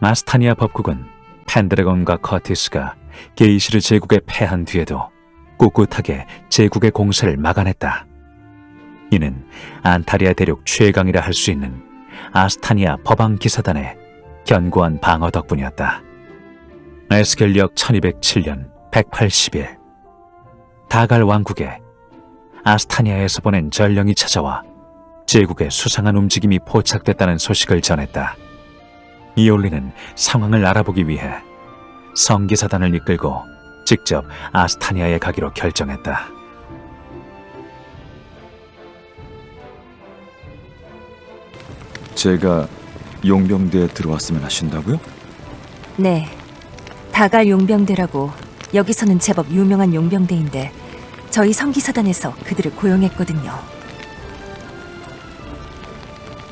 마스타니아 법국은 펜드래곤과 커티스가 게이시르 제국에 패한 뒤에도 꿋꿋하게 제국의 공세를 막아냈다. 이는 안타리아 대륙 최강이라 할 수 있는 아스타니아 법왕 기사단의 견고한 방어 덕분이었다. 에스겔력 1207년 180일 다갈 왕국에 아스타니아에서 보낸 전령이 찾아와 제국의 수상한 움직임이 포착됐다는 소식을 전했다. 이올리는 상황을 알아보기 위해 성기사단을 이끌고 직접 아스타니아에 가기로 결정했다. 제가 용병대에 들어왔으면 하신다고요? 네. 다갈 용병대라고 여기서는 제법 유명한 용병대인데 저희 성기사단에서 그들을 고용했거든요.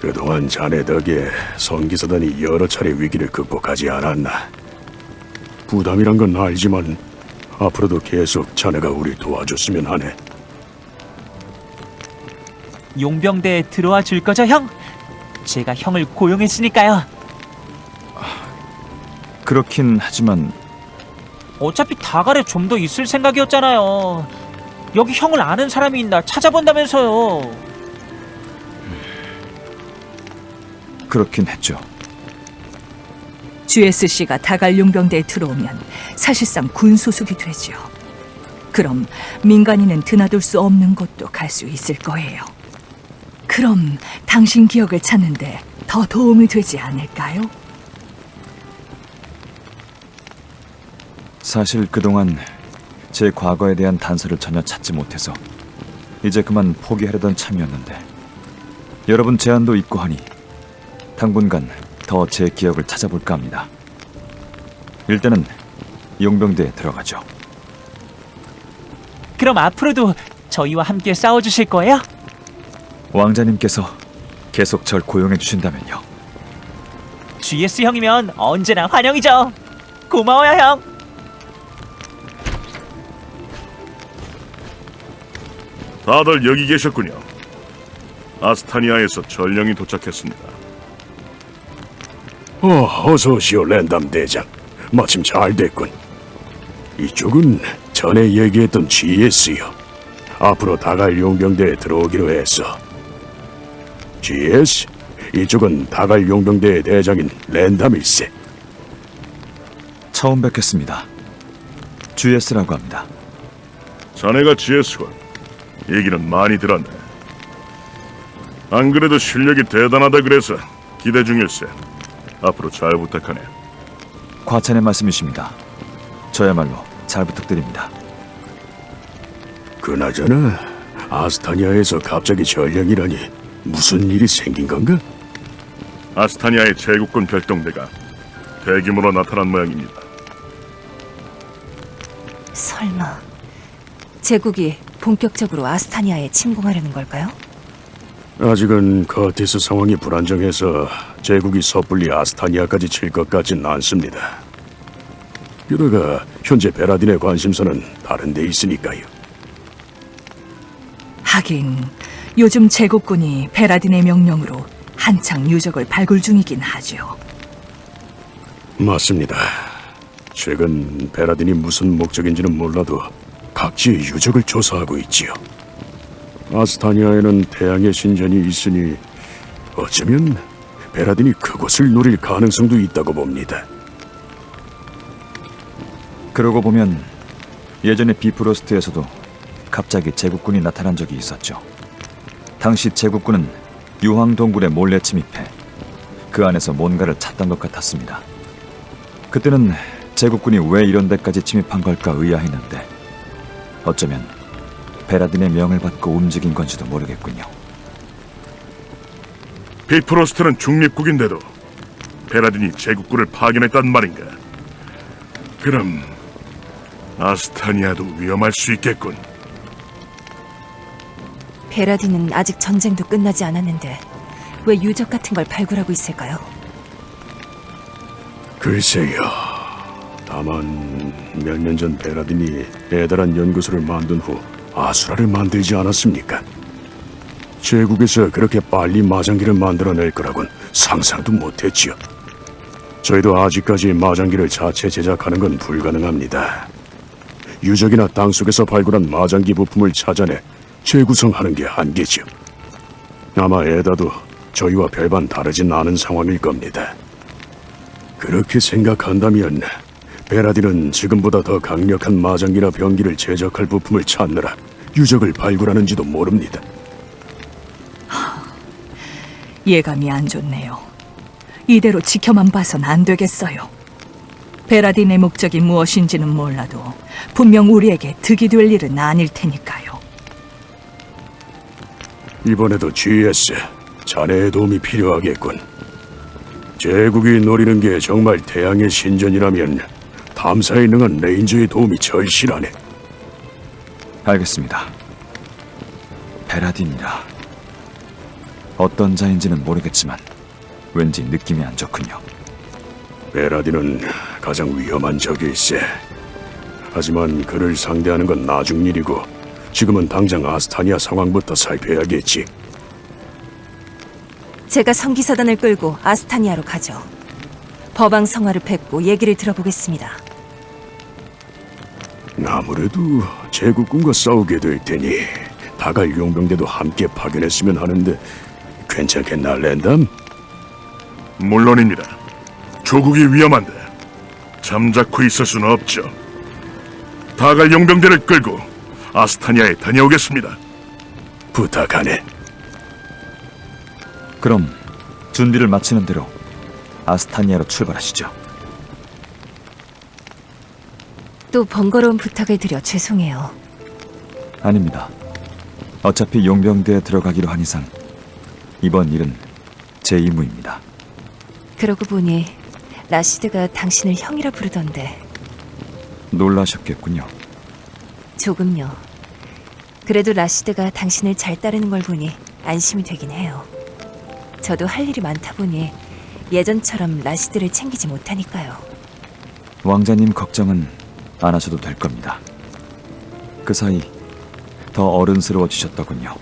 그동안 자네 덕에 성기사단이 여러 차례 위기를 극복하지 않았나. 부담이란 건 알지만 앞으로도 계속 자네가 우리 도와줬으면 하네. 용병대에 들어와 줄 거죠, 형? 제가 형을 고용했으니까요. 그렇긴 하지만 어차피 다갈에 좀 더 있을 생각이었잖아요. 여기 형을 아는 사람이 있나 찾아본다면서요. 그렇긴 했죠. GSC가 다갈 용병대에 들어오면 사실상 군 소속이 되죠. 그럼 민간인은 드나들 수 없는 곳도 갈 수 있을 거예요. 그럼 당신 기억을 찾는데 더 도움이 되지 않을까요? 사실 그동안 제 과거에 대한 단서를 전혀 찾지 못해서 이제 그만 포기하려던 참이었는데 여러분 제안도 있고 하니 당분간 더 제 기억을 찾아볼까 합니다. 일단은 용병대에 들어가죠. 그럼 앞으로도 저희와 함께 싸워주실 거예요? 왕자님께서 계속 절 고용해 주신다면요. GS 형이면 언제나 환영이죠. 고마워요, 형. 다들 여기 계셨군요. 아스타니아에서 전령이 도착했습니다. 어, 어서 오시오, 랜담 대장. 마침 잘 됐군. 이쪽은 전에 얘기했던 GS요. 앞으로 다갈 용병대에 들어오기로 했어. GS? 이쪽은 다갈 용병대의 대장인 랜담일세. 처음 뵙겠습니다. GS라고 합니다. 자네가 GS군. 얘기는 많이 들었네. 안 그래도 실력이 대단하다 그래서 기대 중일세. 앞으로 잘 부탁하네. 과찬의 말씀이십니다. 저야말로 잘 부탁드립니다. 그나저나 아스타니아에서 갑자기 전령이라니 무슨 일이 생긴 건가? 아스타니아의 제국군 별동대가 대규모로 나타난 모양입니다. 설마 제국이 본격적으로 아스타니아에 침공하려는 걸까요? 아직은 커티스 상황이 불안정해서 제국이 섣불리 아스타니아까지 칠 것 같진 않습니다. 게다가 현재 베라딘의 관심사는 다른 데 있으니까요. 하긴 요즘 제국군이 베라딘의 명령으로 한창 유적을 발굴 중이긴 하죠. 맞습니다. 최근 베라딘이 무슨 목적인지는 몰라도 각지의 유적을 조사하고 있지요. 아스타니아에는 태양의 신전이 있으니 어쩌면 베라딘이 그곳을 노릴 가능성도 있다고 봅니다. 그러고 보면 예전에 비프로스트에서도 갑자기 제국군이 나타난 적이 있었죠. 당시 제국군은 유황 동굴에 몰래 침입해 그 안에서 뭔가를 찾던 것 같았습니다. 그때는 제국군이 왜 이런 데까지 침입한 걸까 의아했는데 어쩌면 베라딘의 명을 받고 움직인 건지도 모르겠군요. 비프로스트는 중립국인데도 베라딘이 제국군을 파견했단 말인가? 그럼 아스타니아도 위험할 수 있겠군. 베라딘은 아직 전쟁도 끝나지 않았는데 왜 유적 같은 걸 발굴하고 있을까요? 글쎄요. 다만 몇 년 전 베라딘이 대단한 연구소를 만든 후 아수라를 만들지 않았습니까? 제국에서 그렇게 빨리 마장기를 만들어낼 거라곤 상상도 못했지요. 저희도 아직까지 마장기를 자체 제작하는 건 불가능합니다. 유적이나 땅 속에서 발굴한 마장기 부품을 찾아내 재구성하는 게 한계죠. 아마 에다도 저희와 별반 다르진 않은 상황일 겁니다. 그렇게 생각한다면 베라딘은 지금보다 더 강력한 마장기나 병기를 제작할 부품을 찾느라 유적을 발굴하는지도 모릅니다. 예감이 안 좋네요. 이대로 지켜만 봐선 안 되겠어요. 베라딘의 목적이 무엇인지는 몰라도 분명 우리에게 득이 될 일은 아닐 테니까요. 이번에도 GS 자네의 도움이 필요하겠군. 제국이 노리는 게 정말 태양의 신전이라면 탐사에 능한 레인저의 도움이 절실하네. 알겠습니다. 베라딘이라. 어떤 자인지는 모르겠지만 왠지 느낌이 안 좋군요. 베라딘은 가장 위험한 적일세. 하지만 그를 상대하는 건 나중 일이고 지금은 당장 아스타니아 상황부터 살펴야겠지. 제가 성기사단을 끌고 아스타니아로 가죠. 법왕 성화를 뵙고 얘기를 들어보겠습니다. 아무래도 제국군과 싸우게 될 테니 다갈 용병대도 함께 파견했으면 하는데 괜찮겠나 랜담? 물론입니다. 조국이 위험한데 잠자코 있을 수는 없죠. 다갈 용병대를 끌고 아스타니아에 다녀오겠습니다. 부탁하네. 그럼 준비를 마치는 대로 아스타니아로 출발하시죠. 또 번거로운 부탁을 드려 죄송해요. 아닙니다. 어차피 용병대에 들어가기로 한 이상 이번 일은 제 임무입니다. 그러고 보니 라시드가 당신을 형이라 부르던데 놀라셨겠군요. 조금요. 그래도 라시드가 당신을 잘 따르는 걸 보니 안심이 되긴 해요. 저도 할 일이 많다 보니 예전처럼 라시드를 챙기지 못하니까요. 왕자님 걱정은 안 하셔도 될 겁니다. 그 사이 더 어른스러워지셨더군요.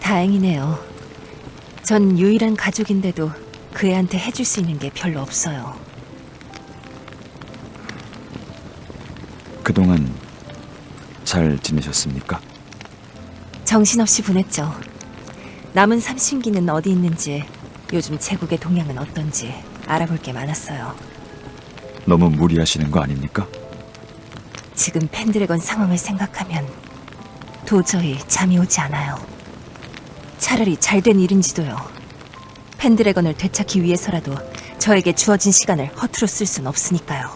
다행이네요. 전 유일한 가족인데도 그 애한테 해줄 수 있는 게 별로 없어요. 그동안 잘 지내셨습니까? 정신없이 보냈죠. 남은 삼신기는 어디 있는지, 요즘 제국의 동향은 어떤지 알아볼 게 많았어요. 너무 무리하시는 거 아닙니까? 지금 펜드래건 상황을 생각하면 도저히 잠이 오지 않아요. 차라리 잘된 일인지도요. 펜드래건을 되찾기 위해서라도 저에게 주어진 시간을 허투루 쓸 순 없으니까요.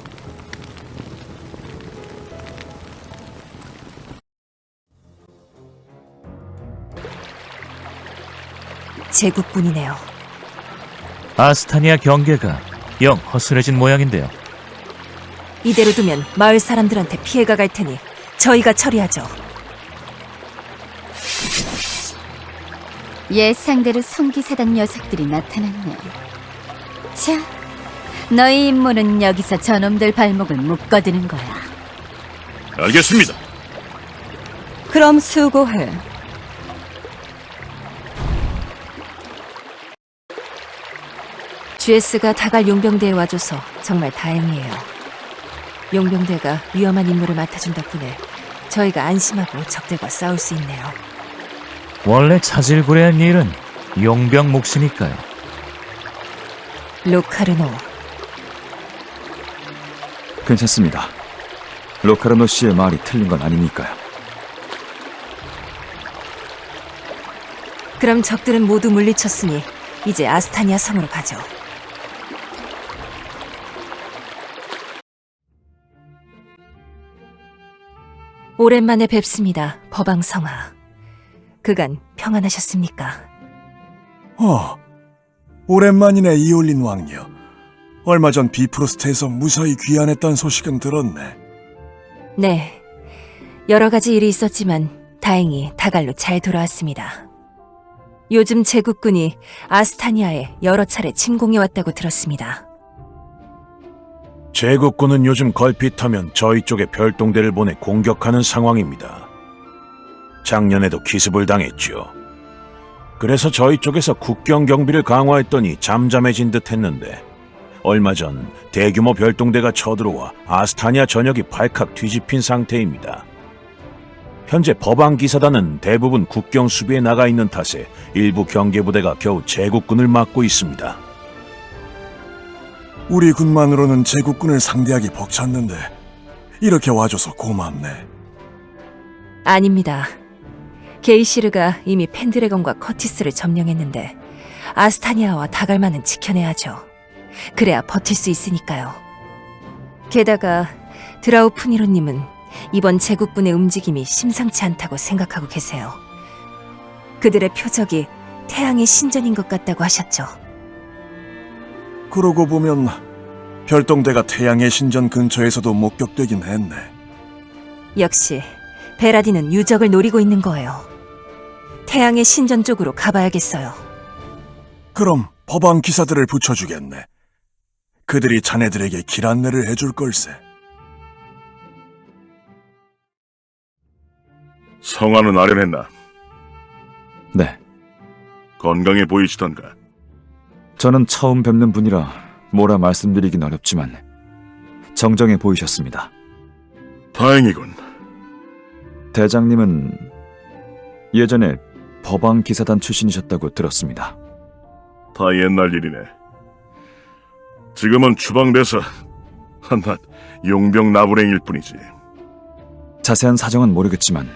제국군이네요. 아스타니아 경계가 영 허술해진 모양인데요. 이대로 두면 마을 사람들한테 피해가 갈 테니 저희가 처리하죠. 예상대로 성기사단 녀석들이 나타났네. 자, 너희 임무는 여기서 저놈들 발목을 묶어두는 거야. 알겠습니다. 그럼 수고해. GS가 다갈 용병대에 와줘서 정말 다행이에요. 용병대가 위험한 임무를 맡아준 덕분에 저희가 안심하고 적들과 싸울 수 있네요. 원래 자질구레한 일은 용병 몫이니까요. 로카르노, 괜찮습니다. 로카르노 씨의 말이 틀린 건 아니니까요. 그럼 적들은 모두 물리쳤으니 이제 아스타니아 성으로 가죠. 오랜만에 뵙습니다, 법왕성아. 그간 평안하셨습니까? 어, 오랜만이네 이올린 왕녀. 얼마 전 비프로스트에서 무사히 귀환했다는 소식은 들었네. 네. 여러 가지 일이 있었지만 다행히 다갈로 잘 돌아왔습니다. 요즘 제국군이 아스타니아에 여러 차례 침공해 왔다고 들었습니다. 제국군은 요즘 걸핏하면 저희 쪽에 별동대를 보내 공격하는 상황입니다. 작년에도 기습을 당했죠. 그래서 저희 쪽에서 국경 경비를 강화했더니 잠잠해진 듯 했는데 얼마 전 대규모 별동대가 쳐들어와 아스타니아 전역이 발칵 뒤집힌 상태입니다. 현재 법왕 기사단은 대부분 국경 수비에 나가 있는 탓에 일부 경계부대가 겨우 제국군을 막고 있습니다. 우리 군만으로는 제국군을 상대하기 벅찼는데 이렇게 와줘서 고맙네. 아닙니다. 게이시르가 이미 펜드래건과 커티스를 점령했는데 아스타니아와 다갈만은 지켜내야죠. 그래야 버틸 수 있으니까요. 게다가 드라우프니로님은 이번 제국군의 움직임이 심상치 않다고 생각하고 계세요. 그들의 표적이 태양의 신전인 것 같다고 하셨죠. 그러고 보면 별동대가 태양의 신전 근처에서도 목격되긴 했네. 역시 베라딘은 유적을 노리고 있는 거예요. 태양의 신전 쪽으로 가봐야겠어요. 그럼 법왕 기사들을 붙여주겠네. 그들이 자네들에게 길 안내를 해줄 걸세. 성화는 아련했나? 네, 건강해 보이시던가. 저는 처음 뵙는 분이라 뭐라 말씀드리긴 어렵지만 정정해 보이셨습니다. 다행이군. 대장님은 예전에 법왕 기사단 출신이셨다고 들었습니다. 다 옛날 일이네. 지금은 추방돼서 한낱 용병 나부랭일 뿐이지. 자세한 사정은 모르겠지만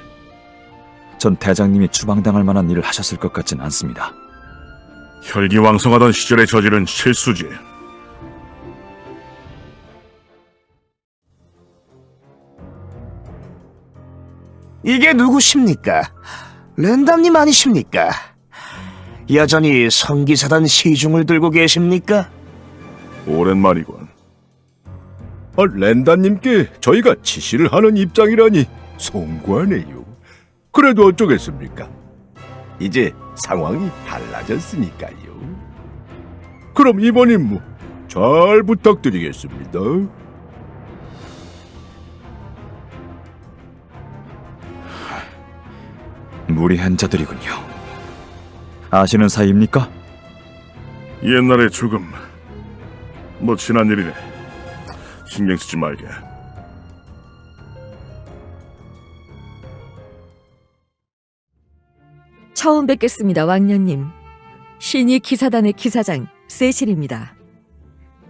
전 대장님이 추방당할 만한 일을 하셨을 것 같진 않습니다. 혈기왕성하던 시절에 저지른 실수지. 이게 누구십니까? 랜담님 아니십니까? 여전히 성기사단 시중을 들고 계십니까? 오랜만이군. 아, 랜다님께 저희가 지시를 하는 입장이라니 송구하네요. 그래도 어쩌겠습니까? 이제 상황이 달라졌으니까요. 그럼 이번 임무 잘 부탁드리겠습니다. 무리한 자들이군요. 아시는 사이입니까? 옛날의 죽음. 뭐 지난 일이네. 신경 쓰지 말게. 처음 뵙겠습니다, 왕년님. 신이 기사단의 기사장 세실입니다.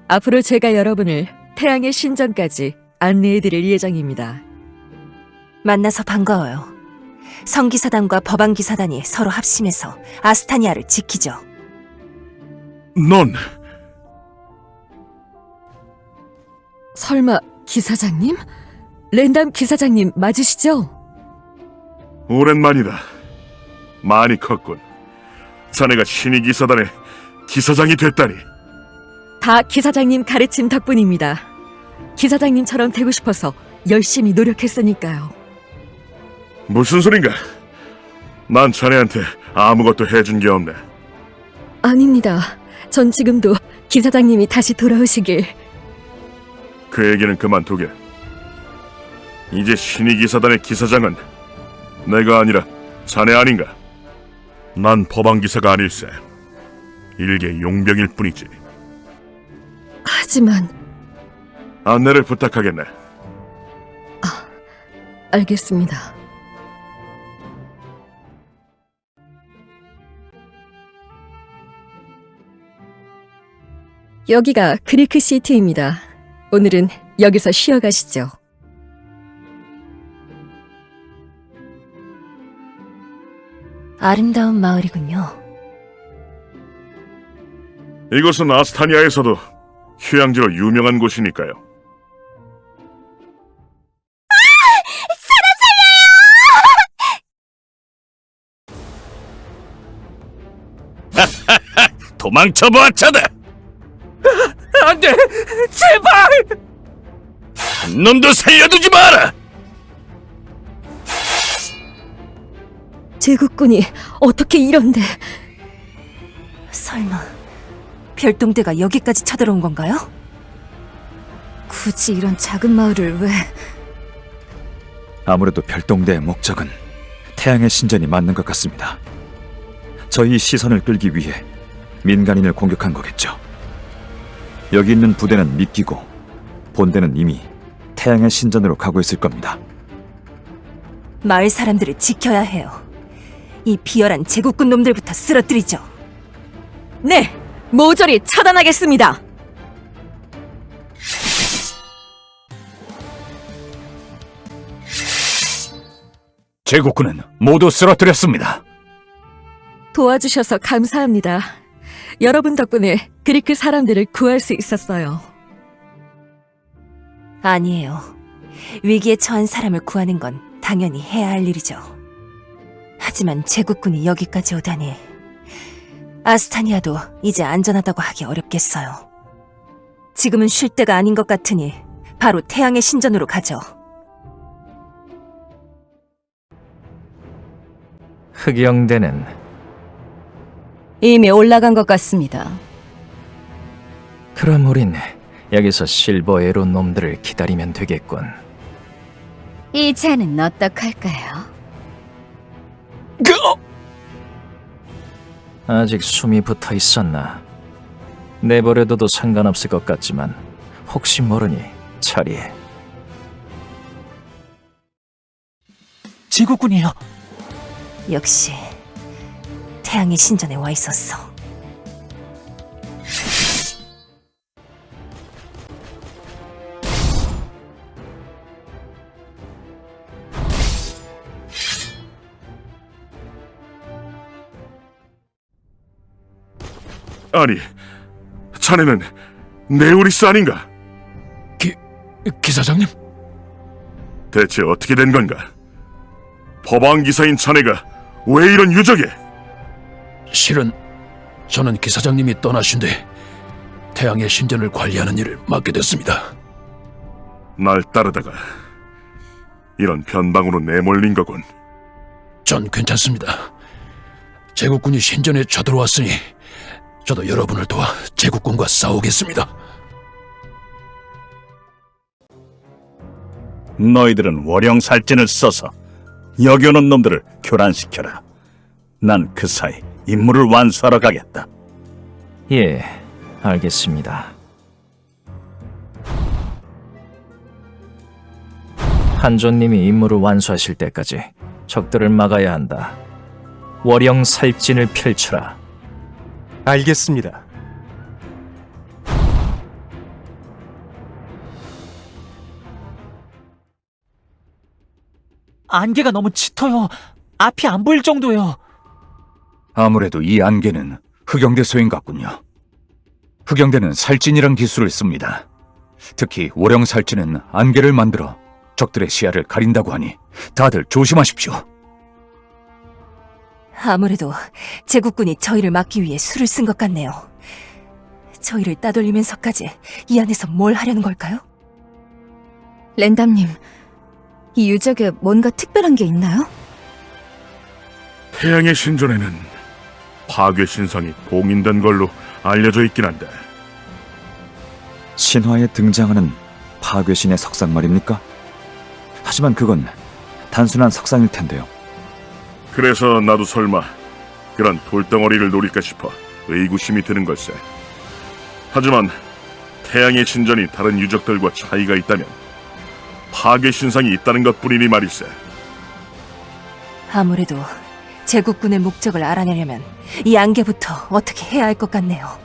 앞으로 제가 여러분을 태양의 신전까지 안내해드릴 예정입니다. 만나서 반가워요. 성기사단과 법왕기사단이 서로 합심해서 아스타니아를 지키죠. 넌 설마 기사장님? 랜담 기사장님 맞으시죠? 오랜만이다. 많이 컸군. 자네가 신의 기사단의 기사장이 됐다니. 다 기사장님 가르침 덕분입니다. 기사장님처럼 되고 싶어서 열심히 노력했으니까요. 무슨 소린가? 난 자네한테 아무것도 해준 게 없네. 아닙니다. 전 지금도 기사장님이 다시 돌아오시길 그 얘기는 그만두게. 이제 신의 기사단의 기사장은 내가 아니라 자네 아닌가? 난 법왕 기사가 아닐세. 일개 용병일 뿐이지. 하지만 안내를 부탁하겠네. 알겠습니다. 여기가 그리크 시티입니다. 오늘은 여기서 쉬어 가시죠. 아름다운 마을이군요. 이곳은 아스타니아에서도 휴양지로 유명한 곳이니까요. 도망쳐보았자다! 안 돼! 제발! 한 놈도 살려두지 마라! 제국군이 어떻게 이런데 설마 별동대가 여기까지 쳐들어온 건가요? 굳이 이런 작은 마을을 왜... 아무래도 별동대의 목적은 태양의 신전이 맞는 것 같습니다. 저희 시선을 끌기 위해 민간인을 공격한 거겠죠. 여기 있는 부대는 믿기고 본대는 이미 태양의 신전으로 가고 있을 겁니다. 마을 사람들을 지켜야 해요. 이 비열한 제국군 놈들부터 쓰러뜨리죠. 네, 모조리 처단하겠습니다. 제국군은 모두 쓰러뜨렸습니다. 도와주셔서 감사합니다. 여러분 덕분에 그리크 사람들을 구할 수 있었어요. 아니에요. 위기에 처한 사람을 구하는 건 당연히 해야 할 일이죠. 하지만 제국군이 여기까지 오다니 아스타니아도 이제 안전하다고 하기 어렵겠어요. 지금은 쉴 때가 아닌 것 같으니 바로 태양의 신전으로 가죠. 흑영대는 이미 올라간 것 같습니다. 그럼 우린 여기서 실버 에로 놈들을 기다리면 되겠군. 이 잔은 어떡할까요? 아직 숨이 붙어 있었나? 내버려둬도 상관없을 것 같지만 혹시 모르니 처리해. 제국군이에요. 역시 태양의 신전에 와 있었어. 아니, 자네는 네오리스 아닌가? 기, 기사장님? 대체 어떻게 된 건가? 법왕 기사인 자네가 왜 이런 유적에? 실은 저는 기사장님이 떠나신 뒤 태양의 신전을 관리하는 일을 맡게 됐습니다. 날 따르다가 이런 변방으로 내몰린 거군. 전 괜찮습니다. 제국군이 신전에 쳐들어왔으니 저도 여러분을 도와 제국군과 싸우겠습니다. 너희들은 월영 살진을 써서 여기 오는 놈들을 교란시켜라. 난 그 사이 임무를 완수하러 가겠다. 예, 알겠습니다. 한조님이 임무를 완수하실 때까지 적들을 막아야 한다. 월영 살진을 펼쳐라. 알겠습니다. 안개가 너무 짙어요. 앞이 안 보일 정도예요. 아무래도 이 안개는 흑영대 소인 같군요. 흑영대는 살진이란 기술을 씁니다. 특히 월영 살진은 안개를 만들어 적들의 시야를 가린다고 하니 다들 조심하십시오. 아무래도 제국군이 저희를 막기 위해 수를 쓴 것 같네요. 저희를 따돌리면서까지 이 안에서 뭘 하려는 걸까요? 랜담님, 이 유적에 뭔가 특별한 게 있나요? 태양의 신전에는 파괴 신상이 봉인된 걸로 알려져 있긴 한데 신화에 등장하는 파괴신의 석상 말입니까? 하지만 그건 단순한 석상일 텐데요. 그래서 나도 설마 그런 돌덩어리를 노릴까 싶어 의구심이 드는 걸세. 하지만 태양의 신전이 다른 유적들과 차이가 있다면 파괴 신상이 있다는 것뿐이니 말일세. 아무래도 제국군의 목적을 알아내려면 이 안개부터 어떻게 해야 할 것 같네요.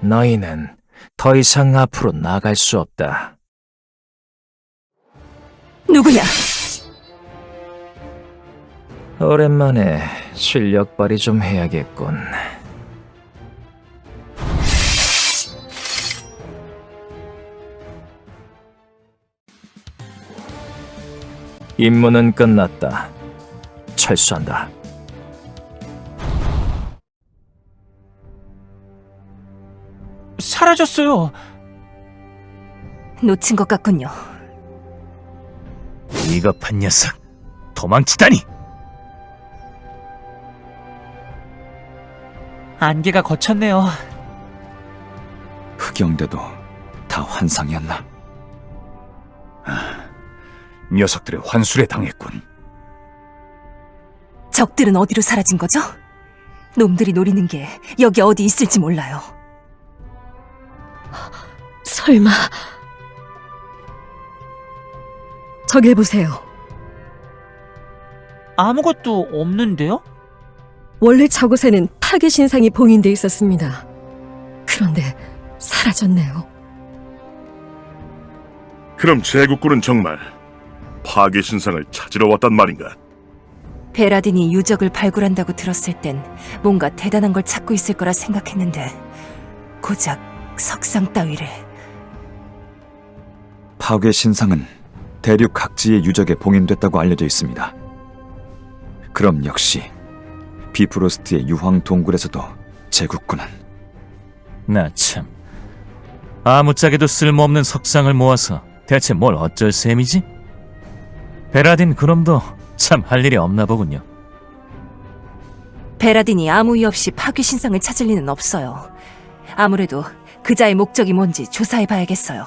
너희는 더 이상 앞으로 나갈 수 없다. 누구냐? 오랜만에 실력 발휘 좀 해야겠군. 임무는 끝났다. 철수한다. 사라졌어요. 놓친 것 같군요. 비겁한 녀석. 도망치다니! 안개가 거쳤네요. 흑영대도 다 환상이었나? 녀석들의 환술에 당했군. 적들은 어디로 사라진 거죠? 놈들이 노리는 게 여기 어디 있을지 몰라요. 설마. 저길 보세요. 아무것도 없는데요? 원래 저곳에는 파괴 신상이 봉인돼 있었습니다. 그런데 사라졌네요. 그럼 제국군은 정말 파괴 신상을 찾으러 왔단 말인가? 베라딘이 유적을 발굴한다고 들었을 땐 뭔가 대단한 걸 찾고 있을 거라 생각했는데 고작 석상 따위를 파괴 신상은 대륙 각지의 유적에 봉인됐다고 알려져 있습니다. 그럼 역시 비프로스트의 유황 동굴에서도 제국군은 나 참. 아무짝에도 쓸모없는 석상을 모아서 대체 뭘 어쩔 셈이지? 베라딘 그놈도 참 할 일이 없나 보군요. 베라딘이 아무 이유 없이 파괴 신상을 찾을 리는 없어요. 아무래도 그자의 목적이 뭔지 조사해 봐야겠어요.